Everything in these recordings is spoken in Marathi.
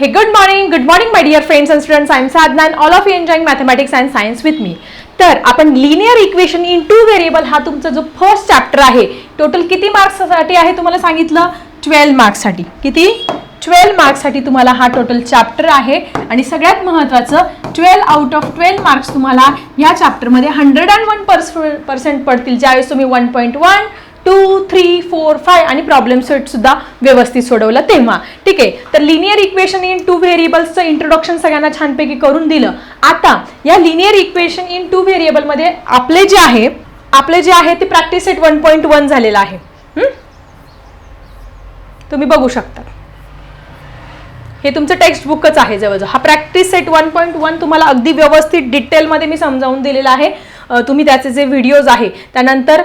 Hey, good morning, good morning, my dear friends and students. I'm Sadhna and all of you enjoying mathematics and science with me. तर आपण linear equation in two variable हा तुमचा जो फर्स्ट चॅप्टर आहे टोटल किती मार्क्ससाठी आहे तुम्हाला सांगितलं? ट्वेल्व मार्क्ससाठी किती? ट्वेल्व मार्क्ससाठी तुम्हाला हा टोटल चॅप्टर आहे. आणि सगळ्यात महत्त्वाचं twelve out of twelve marks तुम्हाला या चॅप्टरमध्ये hundred and one per percent पडतील. ज्यावेळेस तुम्ही one point one two three four five आणि प्रॉब्लेम सेट सुद्धा व्यवस्थित सोडवलं तेव्हा. ठीक आहे? तर लिनियर इक्वेशन इन टू व्हेरिएबल्सचं इंट्रोडक्शन सगळ्यांना छानपैकी करून दिलं. आता या लिनियर इक्वेशन इन टू व्हेरिएबलमध्ये आपले जे आहे आपले जे आहे ते practice set one point one झालेलं आहे. हम्म? तुम्ही बघू शकता. हे तुमचं टेक्स्ट बुकच आहे जवळजवळ. हा practice set one point one तुम्हाला अगदी व्यवस्थित डिटेलमध्ये मी समजावून दिलेला आहे. तुम्ही त्याचे जे व्हिडिओज आहे त्यानंतर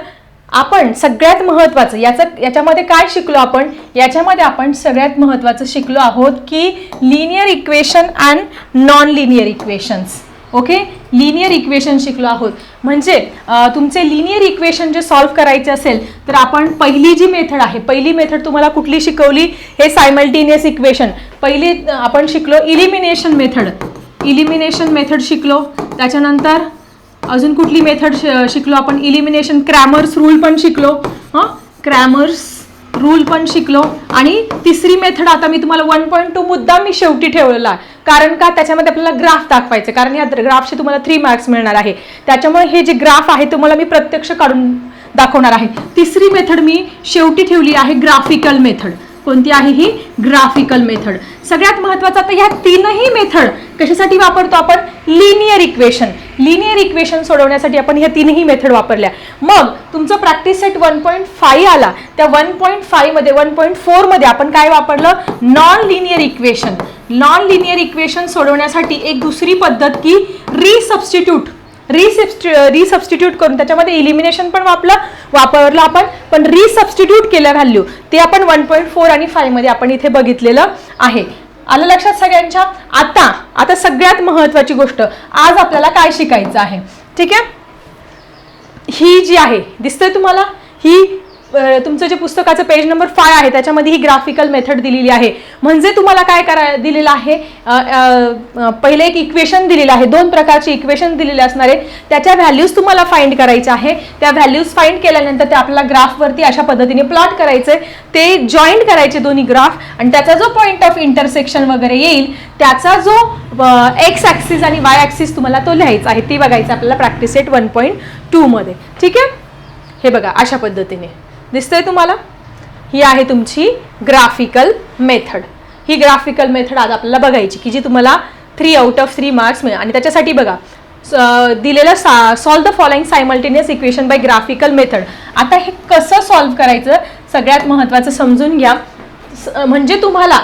आपण सगळ्यात महत्त्वाचं याचं याच्यामध्ये काय शिकलो आपण? याच्यामध्ये आपण सगळ्यात महत्त्वाचं शिकलो आहोत की linear equation and non linear equations okay linear equation शिकलो आहोत. म्हणजे तुमचे लिनियर इक्वेशन जे सॉल्व्ह करायचे असेल तर आपण पहिली जी मेथड आहे पहिली मेथड तुम्हाला कुठली शिकवली? हे सायमल्टेनियस इक्वेशन पहिली आपण शिकलो इलिमिनेशन मेथड इलिमिनेशन मेथड शिकलो. त्याच्यानंतर अजून कुठली मेथड शिकलो आपण? इलिमिनेशन क्रॅमर्स रूल पण शिकलो. हां? क्रॅमर्स रूल पण शिकलो. आणि तिसरी मेथड आता मी तुम्हाला वन पॉईंट टू मुद्दा मी शेवटी ठेवलेला आहे. कारण का? त्याच्यामध्ये आपल्याला ग्राफ दाखवायचं. कारण या ग्राफचे तुम्हाला थ्री मार्क्स मिळणार आहे. त्याच्यामुळे हे जे ग्राफ आहे तुम्हाला मी प्रत्यक्ष काढून दाखवणार आहे. तिसरी मेथड मी शेवटी ठेवली आहे ग्राफिकल मेथड कोणती आहे ही ग्राफिकल मेथड सगळ्यात महत्त्वाचं तर ह्या तीनही मेथड कशासाठी वापरतो आपण? लिनियर इक्वेशन लिनियर इक्वेशन सोडवण्यासाठी आपण ह्या तीनही मेथड वापरल्या. मग तुमचं practice set one point five आला. त्या वन पॉईंट फाईव्हमध्ये वन पॉईंट फोरमध्ये आपण काय वापरलं? Non linear equation non linear equation सोडवण्यासाठी एक दुसरी पद्धत की रिसबस्टिट्यूट रिसबस्टि रिसबस्टिट्यूट करून त्याच्यामध्ये इलिमिनेशन पण वापरलं वापरलं आपण पण रिसबस्टिट्यूट केलं व्हॅल्यू ते आपण वन पॉईंट फोर आणि फाईव्हमध्ये आपण इथे बघितलेलं आहे. आलं लक्षात सगळ्यांच्या? आता आता सगळ्यात महत्त्वाची गोष्ट आज आपल्याला काय शिकायचं आहे? ठीक आहे? ही जी आहे दिसतंय तुम्हाला? ही तुमचं जे पुस्तकाचं पेज नंबर फाय आहे त्याच्यामध्ये ही ग्राफिकल मेथड दिलेली आहे. म्हणजे तुम्हाला काय करा दिलेलं आहे? पहिले एक इक्वेशन दिलेलं आहे. दोन प्रकारचे इक्वेशन दिलेले असणार आहे त्याच्या व्हॅल्यूज तुम्हाला फाइंड करायचे आहे. त्या व्हॅल्यूज फाइंड केल्यानंतर ते आपल्याला ग्राफवरती अशा पद्धतीने प्लॉट करायचे ते जॉईंट करायचे दोन्ही ग्राफ आणि त्याचा जो पॉईंट ऑफ इंटरसेक्शन वगैरे येईल त्याचा जो एक्स ॲक्सिस आणि वाय ॲक्सिस तुम्हाला तो लिहायचा आहे. ती बघायचं आपल्याला प्रॅक्टिस सेट वन पॉईंट टूमध्ये ठीक आहे? हे बघा अशा पद्धतीने. दिसतंय तुम्हाला? ही आहे तुमची ग्राफिकल मेथड ही ग्राफिकल मेथड आज आपल्याला बघायची की जी तुम्हाला three out of three marks मिळेल. आणि त्याच्यासाठी बघा स- दिलेलं सा solve the following simultaneous equation by graphical method आता हे कसं सॉल्व्ह करायचं? सगळ्यात महत्त्वाचं समजून घ्या. स- म्हणजे तुम्हाला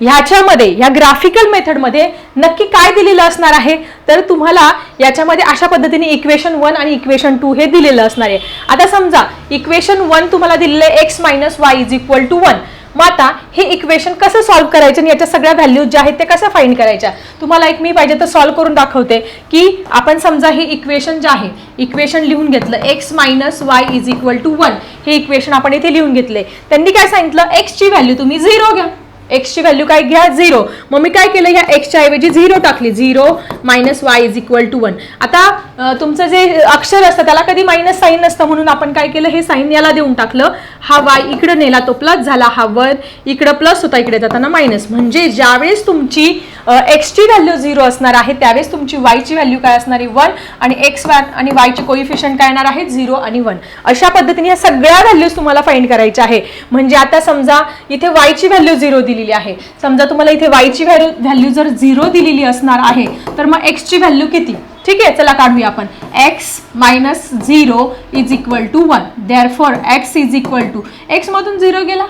ह्याच्यामध्ये ह्या ग्राफिकल मेथडमध्ये नक्की काय दिलेलं असणार आहे? तर तुम्हाला याच्यामध्ये अशा पद्धतीने इक्वेशन वन आणि इक्वेशन टू हे दिलेलं असणार आहे. आता समजा इक्वेशन वन तुम्हाला दिलेलं आहे X minus Y is equal to one मग आता हे इक्वेशन कसं सॉल्व्ह करायचं आणि याच्या सगळ्या व्हॅल्यूज ज्या आहेत ते कसं फाईंड करायच्या? तुम्हाला एक मी पाहिजे तर सॉल्व्ह करून दाखवते की आपण समजा हे इक्वेशन जे आहे इक्वेशन लिहून घेतलं x minus y is equal to one हे इक्वेशन आपण इथे लिहून घेतले. त्यांनी काय सांगितलं? एक्सची व्हॅल्यू तुम्ही झिरो घ्या. एक्सची व्हॅल्यू काय? घ्या झिरो मग मी काय केलं? ह्या एक्सच्या ऐवजी झिरो टाकली. Zero minus y is equal to one आता तुमचं जे अक्षर असतं त्याला कधी मायनस साईन नसतं म्हणून आपण काय केलं? हे साईन याला देऊन टाकलं. हा वाय इकडं नेला तो प्लस झाला. हा वन इकडं प्लस होता इकडे जाताना मायनस म्हणजे ज्यावेळेस तुमची एक्सची व्हॅल्यू झिरो असणार आहे त्यावेळेस तुमची वायची व्हॅल्यू काय असणार आहे? वन आणि एक्स आणि वायचे कोइफिशियंट काय येणार आहे? झिरो आणि वन अशा पद्धतीने या सगळ्या व्हॅल्यूज तुम्हाला फाइंड करायच्या आहे. म्हणजे आता समजा इथे वायची व्हॅल्यू झिरो दिलेली आहे. समजा तुम्हाला इथे वायची व्हॅल्यू व्हॅल्यू जर झिरो दिलेली असणार आहे तर मग एक्सची व्हॅल्यू किती? ठीक आहे चला काढूया आपण. X minus zero is equal to one therefore x is equal to एक्समधून zero गेला?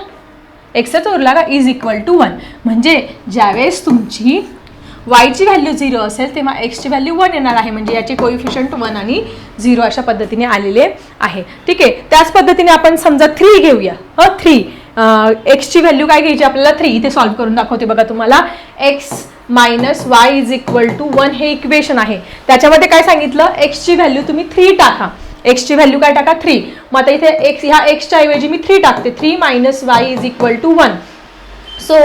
एक्सचा उरला का इज इक्वल टू वन म्हणजे ज्यावेळेस तुमची वायची व्हॅल्यू झिरो असेल तेव्हा एक्सची व्हॅल्यू वन येणार आहे. म्हणजे याचे कोइफिशंट वन आणि झिरो अशा पद्धतीने आलेले आहे. ठीक आहे? त्याच पद्धतीने आपण समजा थ्री घेऊया. ह थ्री एक्सची व्हॅल्यू काय घ्यायची आपल्याला? थ्री इथे सॉल्व्ह करून दाखवते बघा तुम्हाला. X minus y is equal to one हे इक्वेशन आहे. त्याच्यामध्ये काय सांगितलं? एक्सची व्हॅल्यू तुम्ही थ्री टाका. एक्सची व्हॅल्यू काय टाका? थ्री मग आता इथे एक्स ह्या एक्सच्या ऐवजी मी थ्री टाकते. Three minus y is equal to one so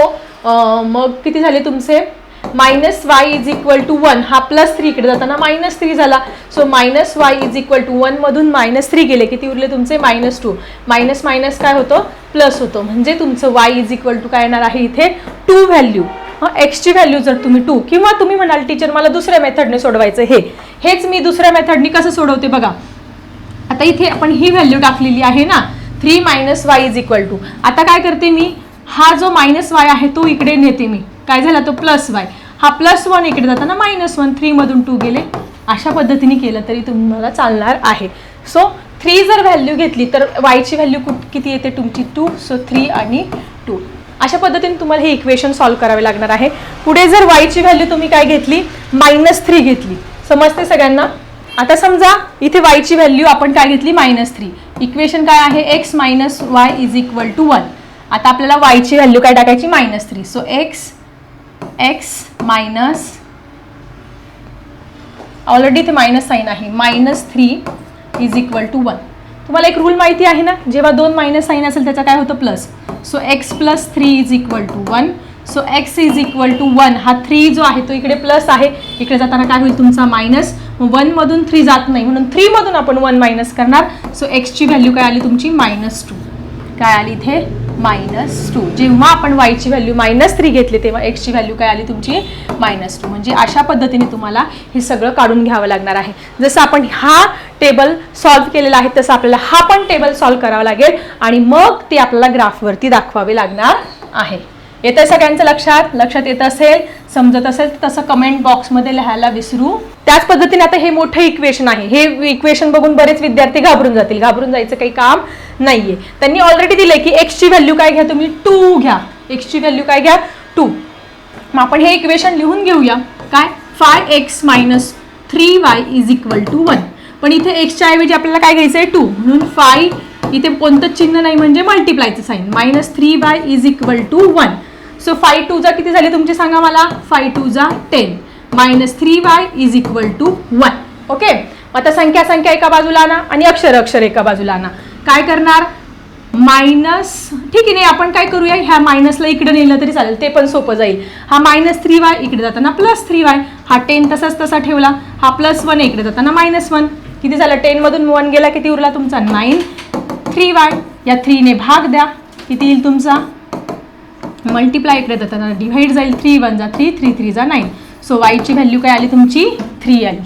मग किती झाले तुमचे? Minus y is equal to one हा प्लस थ्री इकडे जाताना मायनस थ्री झाला. So minus y is equal to वनमधून minus three गेले. किती उरले तुमचे? मायनस टू मायनस मायनस काय होतं? प्लस होतं. म्हणजे तुमचं वाय इज इक्वल टू काय येणार आहे इथे? टू व्हॅल्यू एक्सची व्हॅल्यू जर तुम्ही टू किंवा तुम्ही म्हणाल टीचर मला दुसऱ्या मेथडने सोडवायचं हे हेच मी दुसऱ्या मेथडने कसं सोडवते बघा. आता इथे आपण ही व्हॅल्यू टाकलेली आहे ना. Three minus y is equal to आता काय करते मी? हा जो मायनस वाय आहे तो इकडे नेते मी. काय झाला? तो प्लस वाय हा प्लस वन इकडे जाताना मायनस वन थ्रीमधून टू गेले. अशा पद्धतीने केलं तरी तुम्हाला चालणार आहे. सो थ्री जर व्हॅल्यू घेतली तर वायची व्हॅल्यू कुठ किती येते तुमची? टू सो थ्री आणि टू अशा पद्धतीने तुम्हाला हे इक्वेशन सॉल्व करावे लागणार आहे. पुढे जर वायची व्हॅल्यू तुम्ही काय घेतली? मायनस थ्री घेतली. समजते सगळ्यांना? आता समजा इथे वायची व्हॅल्यू आपण काय घेतली? मायनस थ्री इक्वेशन काय आहे? X minus y is equal to one आता आपल्याला वायची व्हॅल्यू काय टाकायची? Minus three so x x minus already इथे मायनस साईन आहे. Minus three is equal to one तुम्हाला एक रूल माहिती आहे ना? जेव्हा दोन मायनस साईन असेल त्याचा काय होतं? Plus so x plus three is equal to one so x is equal to one हा थ्री जो आहे तो इकडे प्लस आहे. इकडे जाताना काय होईल तुमचा मायनस वनमधून थ्री जात नाही. म्हणून थ्रीमधून आपण वन मायनस करणार. सो एक्सची व्हॅल्यू काय आली तुमची? मायनस टू काय आली इथे? मायनस टू जेव्हा आपण वायची व्हॅल्यू मायनस थ्री घेतली तेव्हा एक्सची व्हॅल्यू काय आली तुमची? मायनस टू म्हणजे अशा पद्धतीने तुम्हाला हे सगळं काढून घ्यावं लागणार आहे. जसं आपण हा टेबल सॉल्व्ह केलेला आहे तसं आपल्याला हा पण टेबल सॉल्व्ह करावा लागेल. आणि मग ते आपल्याला ग्राफवरती दाखवावे लागणार आहे. येतं सगळ्यांचं लक्षात? लक्षात येत असेल समजत असेल तर तसं कमेंट बॉक्समध्ये लिहायला विसरू. त्याच पद्धतीने आता हे मोठं इक्वेशन आहे. हे इक्वेशन बघून बरेच विद्यार्थी घाबरून जातील. घाबरून जायचं काही काम नाहीये. त्यांनी ऑलरेडी दिलंय की एक्सची व्हॅल्यू काय घ्या तुम्ही? टू घ्या. एक्सची व्हॅल्यू काय घ्या? टू मग आपण हे इक्वेशन लिहून घेऊया. काय? Five x minus three y is equal to one पण इथे एक्सच्या ऐवजी आपल्याला काय घ्यायचं आहे? टू म्हणून फाय इथे कोणतं चिन्ह नाही म्हणजे मल्टिप्लायचं sign minus three y is equal to one so five two जा किती झाले तुमचे सांगा मला? फाय टू जा ten minus three y is equal to one okay आता संख्या संख्या एका बाजूला आणा आणि अक्षर अक्षर एका बाजूला आणा. काय करणार? मायनस ठीक आहे नाही आपण काय करूया? ह्या मायनसला इकडे नेलं तरी चालेल ते पण सोपं जाईल. हा मायनस थ्री वाय इकडे जाताना प्लस थ्री वाय हा टेन तसाच तसा ठेवला हा प्लस वन इकडे जाताना मायनस वन किती झालं? टेनमधून वन गेला किती उरला तुमचा? नाईन थ्री वाय या थ्रीने भाग द्या. किती येईल तुमचा? मल्टिप्लाय इकडे जाताना डिव्हाइड जाईल थ्री वन जा थ्री थ्री थ्री जा नाईन सो वायची व्हॅल्यू काय आली तुमची? थ्री आली.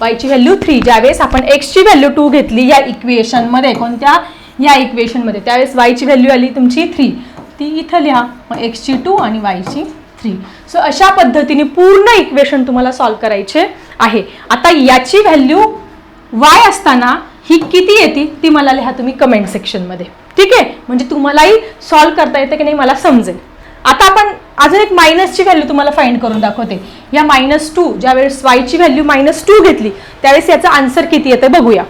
वायची व्हॅल्यू थ्री ज्यावेळेस आपण एक्सची व्हॅल्यू टू घेतली या इक्वेशनमध्ये कोणत्या? या इक्वेशनमध्ये त्यावेळेस वायची व्हॅल्यू आली तुमची थ्री ती इथं लिहा. मग एक्सची टू आणि वायची थ्री सो अशा पद्धतीने पूर्ण इक्वेशन तुम्हाला सॉल्व करायचे आहे. आता याची व्हॅल्यू वाय असताना ही किती येते ती मला लिहा तुम्ही कमेंट सेक्शनमध्ये ठीक आहे? म्हणजे तुम्हालाही सॉल्व्ह करता येतं की नाही मला समजेल. आता आपण अजून एक मायनसची व्हॅल्यू तुम्हाला फाइंड करून दाखवते. या मायनस टू ज्यावेळेस वायची व्हॅल्यू मायनस टू घेतली त्यावेळेस याचं आन्सर किती येतं बघूया.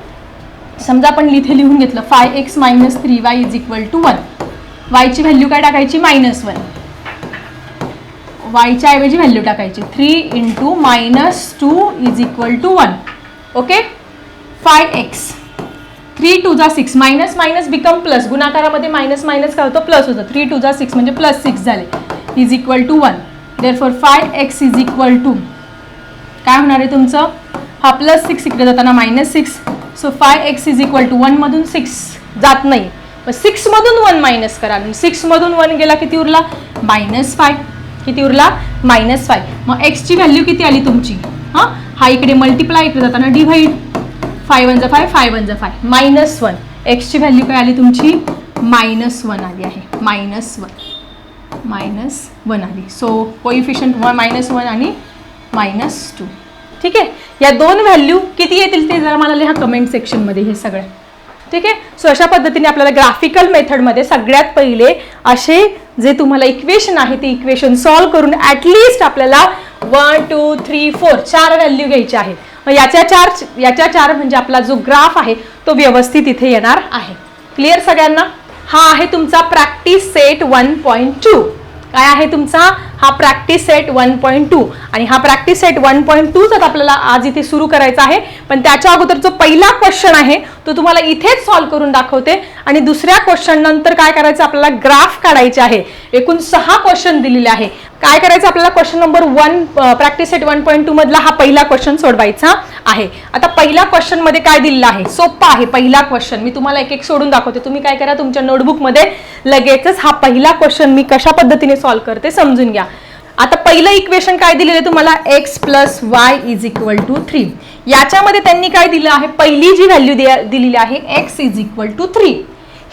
समजा आपण इथे लिहून घेतलं five x minus three y is equal to one वायची value काय टाकायची? मायनस वन वायच्या ऐवजी व्हॅल्यू टाकायची. Three into minus two is equal to one okay five x three two जा six. Minus minus become plus गुणाकारामध्ये minus minus काय होतं? प्लस होतं. थ्री टू जा सिक्स म्हणजे प्लस सिक्स झाले. Is equal to one therefore five x is equal to काय होणार आहे तुमचं? हा प्लस सिक्स इकडे जाताना minus six so five x is equal to वनमधून six जात नाही. मग सिक्समधून वन मायनस करा. सिक्समधून वन गेला किती उरला? मायनस फाय किती उरला? मायनस फाय मग एक्सची व्हॅल्यू किती आली तुमची? हां? हा इकडे मल्टिप्लाय इकडे जाताना डिव्हाइड फाय वन जा फाय फाय वन जा फाय. Minus one. एक्सची व्हॅल्यू काय आली तुमची? मायनस वन आली आहे. Minus one. मायनस वन आली. So coefficient one minus one आणि मायनस टू ठीक आहे? या दोन व्हॅल्यू किती येतील ते जरा मला लिहा कमेंट सेक्शनमध्ये हे सगळं. ठीक आहे? सो अशा पद्धतीने आपल्याला ग्राफिकल मेथडमध्ये सगळ्यात पहिले असे जे तुम्हाला इक्वेशन आहे ते इक्वेशन सॉल्व्ह करून ॲटलिस्ट आपल्याला वन टू थ्री फोर चार व्हॅल्यू घ्यायचे आहेत. मग याच्या चार याच्या चार म्हणजे आपला जो ग्राफ आहे तो व्यवस्थित इथे येणार आहे. क्लिअर सगळ्यांना? हा आहे तुमचा practice set one point two काय आहे तुमचा? हा practice set one point two आणि हा practice set one point two जर आपल्याला आज इथे सुरू करायचा आहे. पण त्याच्या अगोदर जो पहिला क्वेश्चन आहे तो तुम्हाला इथेच सॉल्व्ह करून दाखवते. आणि दुसऱ्या क्वेश्चन नंतर काय करायचं आपल्याला ग्राफ काढायचे आहे. एकूण सहा क्वेश्चन दिलेले आहे. काय करायचं आपल्याला question number one practice set one point two मधला हा पहिला क्वेश्चन सोडवायचा आहे. आता पहिल्या क्वेश्चनमध्ये काय दिलेला आहे? सोपा आहे पहिला क्वेश्चन मी तुम्हाला एक एक सोडून दाखवते. तुम्ही काय करा तुमच्या नोटबुकमध्ये लगेचच हा पहिला क्वेश्चन मी कशा पद्धतीने सॉल्व्ह करते समजून घ्या. आता पहिलं इक्वेशन काय दिलेलं आहे तुम्हाला? X plus y is equal to three याच्यामध्ये त्यांनी काय दिलं आहे? पहिली जी व्हॅल्यू दिलेली आहे x is equal to three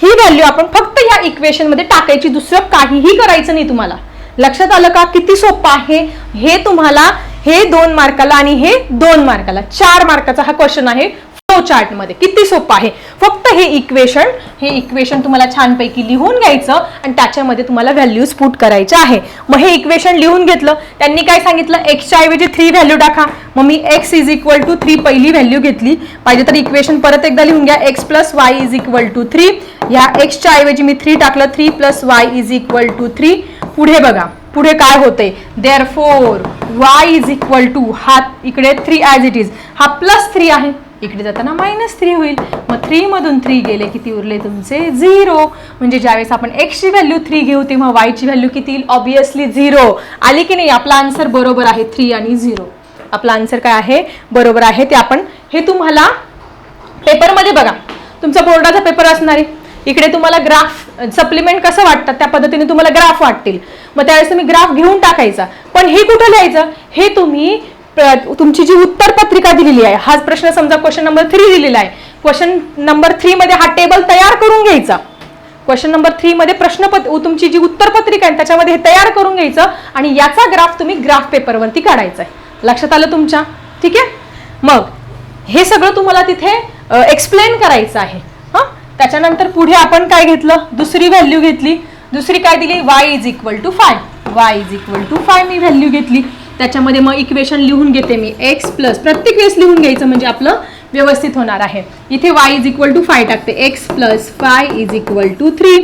he value आपण फक्त या इक्वेशनमध्ये टाकायची दुसरं काहीही करायचं नाही तुम्हाला. लक्षात आलं का? किती सोपं आहे? हे तुम्हाला हे दोन मार्काला आणि हे दोन मार्काला चार मार्काचा हा क्वेश्चन आहे. फ्लो चार्टमध्ये. किती सोपं आहे. फक्त हे इक्वेशन हे इक्वेशन तुम्हाला छानपैकी लिहून घ्यायचं आणि त्याच्यामध्ये तुम्हाला व्हॅल्यूज पुट करायच्या आहे. मग हे इक्वेशन लिहून घेतलं. त्यांनी काय सांगितलं? एक्सच्या ऐवजी थ्री व्हॅल्यू टाका. मग मी x is equal to three पहिली व्हॅल्यू घेतली. पाहिजे तर इक्वेशन परत एकदा लिहून घ्या. X plus y is equal to three ह्या एक्सच्या ऐवजी मी थ्री टाकलं. Three plus y is equal to three पुढे बघा. पुढे काय होते therefore y is equal to हा इकडे थ्री ॲज इट इज हा प्लस थ्री आहे. इकडे जाताना मायनस थ्री होईल. मग थ्रीमधून थ्री गेले किती उरले तुमचे? झिरो म्हणजे ज्यावेळेस आपण एक्सची व्हॅल्यू थ्री घेऊ तेव्हा वायची व्हॅल्यू किती येईल? ऑब्विसली झिरो आली की नाही? आपला आन्सर बरोबर आहे थ्री आणि झिरो आपला आन्सर काय आहे? बरोबर आहे ते आपण हे तुम्हाला पेपरमध्ये बघा. तुमचा बोर्डाचा पेपर असणार आहे. इकडे तुम्हाला ग्राफ सप्लिमेंट कसं वाटतात त्या पद्धतीने तुम्हाला ग्राफ वाटतील. मग त्यावेळेस तुम्ही ग्राफ घेऊन टाकायचा. पण हे कुठं लिहायचं? हे तुम्ही तुमची जी उत्तर पत्रिका दिलेली आहे हाच प्रश्न समजा क्वेश्चन नंबर थ्री दिलेला आहे. क्वेश्चन नंबर थ्री मध्ये हा टेबल तयार करून घ्यायचा. क्वेश्चन नंबर थ्री मध्ये प्रश्नपत्र तुमची जी उत्तर पत्रिका आहे त्याच्यामध्ये हे तयार करून घ्यायचं आणि याचा ग्राफ तुम्ही ग्राफ पेपरवरती काढायचा आहे. लक्षात आलं तुमच्या? ठीक आहे? मग हे सगळं तुम्हाला तिथे एक्सप्लेन करायचं आहे. हा? त्याच्यानंतर पुढे आपण काय घेतलं? दुसरी व्हॅल्यू घेतली. दुसरी काय दिली? Y is equal to five y is equal to five me value घेतली. त्याच्यामध्ये मग इक्वेशन लिहून घेते मी. एक्स प्लस प्रत्येक वेळेस लिहून घ्यायचं म्हणजे आपलं व्यवस्थित होणार आहे. इथे y is equal to five टाकते. X plus five is equal to three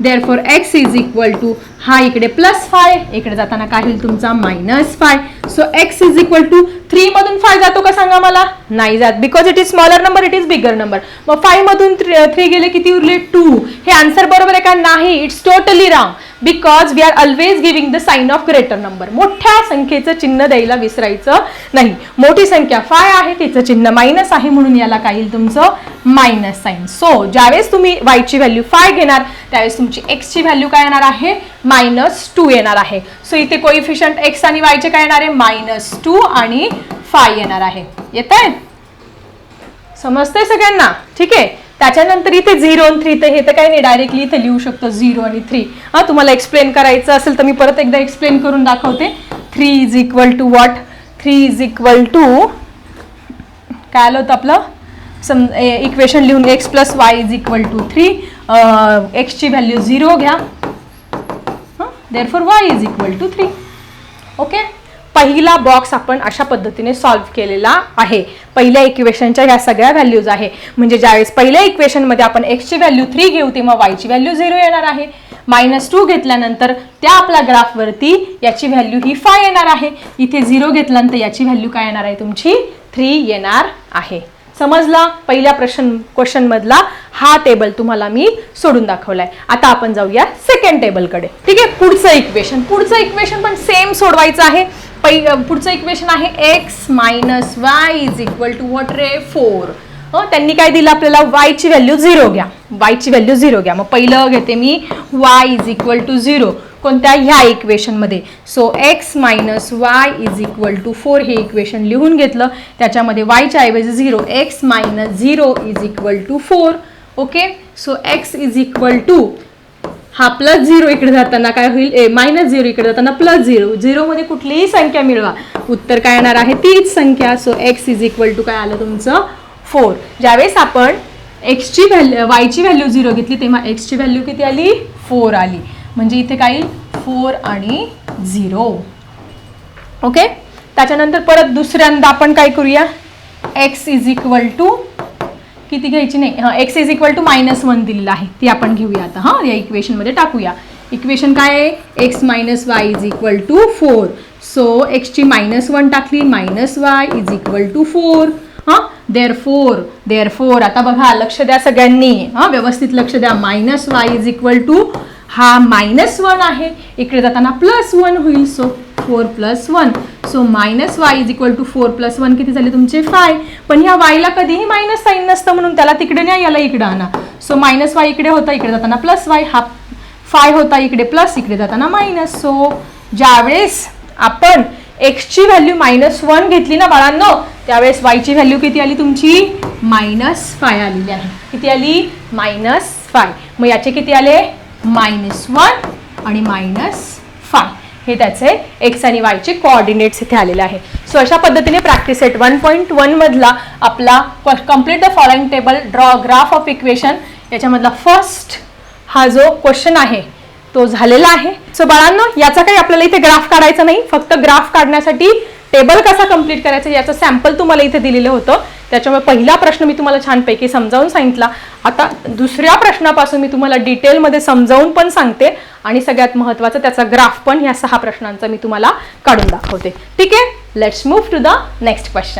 therefore x is equal to हा इकडे प्लस फाय इकडे जाताना काय होईल तुमचा minus five so x is equal to three मधून फाय जातो का सांगा मला? नाही जात. Because it is smaller number it is bigger number मग फाय मधून थ्री गेले किती उरले? टू हे आन्सर बरोबर आहे का? नाही. It's totally wrong because we are always giving the sign of greater number मोठ्या संख्येचं चिन्ह द्यायला विसरायचं नाही. मोठी संख्या फाय आहे तिचं चिन्ह मायनस आहे म्हणून याला काय येईल तुमचं मायनस साईन सो ज्यावेळेस तुम्ही वायची व्हॅल्यू फाय घेणार त्यावेळेस तुमची एक्सची व्हॅल्यू काय येणार आहे? मायनस टू येणार आहे. सो इथे कोइफिशियंट एक्स आणि वायचे काय येणार आहे? मायनस टू आणि फाय येणार आहे. येत आहे समजतंय सगळ्यांना? ठीक आहे. त्याच्यानंतर इथे झिरो आणि थ्री तर हे तर काही नाही डायरेक्टली इथे लिहू शकतो झिरो आणि थ्री हा तुम्हाला एक्सप्लेन करायचं असेल तर मी परत एकदा एक्सप्लेन करून दाखवते. Three is equal to what three is equal to काय आलं होतं आपलं? सम इक्वेशन लिहून x plus y is equal to three एक्सची value zero घ्या. Therefore y is equal to three okay पहिला बॉक्स आपण अशा पद्धतीने सॉल्व्ह केलेला आहे. पहिल्या इक्वेशनच्या ह्या सगळ्या व्हॅल्यूज आहे. म्हणजे ज्यावेळेस पहिल्या इक्वेशनमध्ये आपण एक्सची व्हॅल्यू थ्री घेऊ तेव्हा वायची व्हॅल्यू झिरो येणार आहे. मायनस टू घेतल्यानंतर त्या आपल्या ग्राफवरती याची व्हॅल्यू ही फाय येणार आहे. इथे झिरो घेतल्यानंतर याची व्हॅल्यू काय येणार आहे? तुमची थ्री येणार आहे. समजला? पहिल्या प्रश्न क्वेश्चनमधला हा टेबल तुम्हाला मी सोडून दाखवलाय. आता आपण जाऊया सेकंड टेबलकडे ठीक आहे? पुढचं इक्वेशन पुढचं इक्वेशन पण सेम सोडवायचं आहे. पै पुढचं इक्वेशन आहे x minus y is equal to what ray four त्यांनी काय दिलं आपल्याला? वायची व्हॅल्यू झिरो घ्या. वायची व्हॅल्यू झिरो घ्या. मग पहिलं घेते मी. Y is equal to zero कोणत्या ह्या इक्वेशनमध्ये so x minus y is equal to four हे इक्वेशन लिहून घेतलं. त्याच्यामध्ये वायच्या ऐवजी zero x minus zero is equal to four okay so x is equal to हा प्लस झिरो इकडे जाताना काय होईल? ए मायनस झिरो इकडे जाताना प्लस झिरो झिरोमध्ये कुठलीही संख्या मिळवा. उत्तर काय येणार आहे? तीच संख्या. So x is equal to काय आलं तुमचं? फोर ज्यावेळेस आपण एक्सची व्हॅल्यू वायची व्हॅल्यू झिरो घेतली तेव्हा एक्सची व्हॅल्यू किती आली? फोर आली. म्हणजे इथे काय फोर आणि झिरो. ओके त्याच्यानंतर परत दुसऱ्यांदा आपण काय करूया? एक्स इज इक्वल टू किती घ्यायची नाही? हां x is equal to minus one दिलेलं आहे. ती आपण घेऊया आता. हां या इक्वेशनमध्ये टाकूया. इक्वेशन काय आहे? X minus y is equal to four so एक्सची minus one टाकली. Minus y is equal to four हां देअर फोर देअर फोर आता बघा लक्ष द्या सगळ्यांनी. हां व्यवस्थित लक्ष द्या. Minus y is equal to हा मायनस वन आहे. इकडे जाताना प्लस वन होईल. So four plus one so minus y is equal to four plus one किती झाले तुमचे? फाय पण ह्या वायला कधीही मायनस साईन नसतं म्हणून त्याला तिकडे नाही याला इकडे आणा. सो मायनस वाय इकडे होता इकडे जाताना प्लस वाय हा फाय होता इकडे प्लस इकडे जाताना मायनस सो ज्यावेळेस आपण एक्सची व्हॅल्यू मायनस वन घेतली ना बाळांनो त्यावेळेस वायची व्हॅल्यू किती आली तुमची? मायनस फाय आलेली आहे. किती आली? मायनस फाय मग याचे किती आले? मायनस वन आणि मायनस फाय हे त्याचे एक्स आणि वायचे कोऑर्डिनेट्स इथे आलेले आहे सो अशा पद्धतीने प्रॅक्टिस सेट वन पॉईंट वनमधला आपला complete the following table draw graph of equation याच्यामधला first हा जो क्वेश्चन आहे तो झालेला आहे. सो बाळांनो याचा काही आपल्याला इथे ग्राफ काढायचा नाही. फक्त ग्राफ काढण्यासाठी टेबल कसा कंप्लीट करायचा याचं सॅम्पल तुम्हाला इथे दिलेलं होतं. त्याच्यामुळे पहिला प्रश्न मी तुम्हाला छानपैकी समजावून सांगितला. आता दुसऱ्या प्रश्नापासून मी तुम्हाला डिटेलमध्ये समजावून पण सांगते आणि सगळ्यात महत्त्वाचं त्याचा ग्राफ पण ह्या सहा प्रश्नांचा मी तुम्हाला काढून दाखवते. ठीक आहे? Let's move to the next question